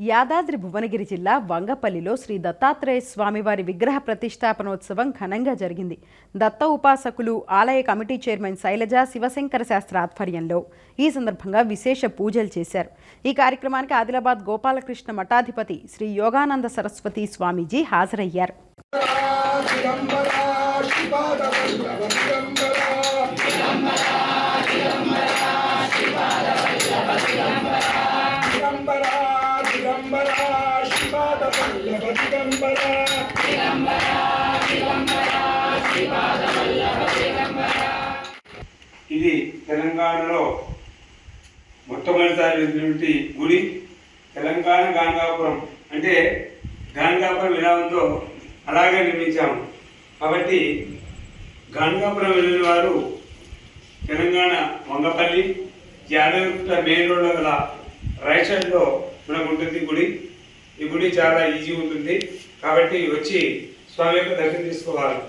యాదాద్రి భువనగిరి జిల్లా వంగపల్లిలో శ్రీ దత్తాత్రేయ స్వామివారి విగ్రహ ప్రతిష్టాపనోత్సవం ఘనంగా జరిగింది దత్త ఉపాసకులు ఆలయ కమిటీ చైర్మన్ శైలజ శివశంకర శాస్త్ర ఆధ్వర్యంలో ఈ సందర్భంగా విశేష పూజలు చేశారు ఈ కార్యక్రమానికి ఆదిలాబాద్ గోపాలకృష్ణ మఠాధిపతి శ్రీ యోగానంద సరస్వతి స్వామీజీ హాజరయ్యారు దిగంబరా శ్రీపాదవల్లభ దిగంబరా ఇది తెలంగాణలో మొట్టమొదటిసారి గుడి. తెలంగాణ గాంగాపురం అంటే గాంగాపురం ఎలా ఉందో అలాగే నిర్మించాము. కాబట్టి గాంగాపురం వెళ్ళిన వారు తెలంగాణ వంగపల్లి యాదగిరిగుట్ట మెయిన్ రోడ్లో గల రైట్ సైడ్లో మనకు ఉంటుంది గుడి. ఈ గుడి చాలా ఈజీ ఉంటుంది. కాబట్టి వచ్చి స్వామి యొక్క దర్శనం తీసుకోవాలి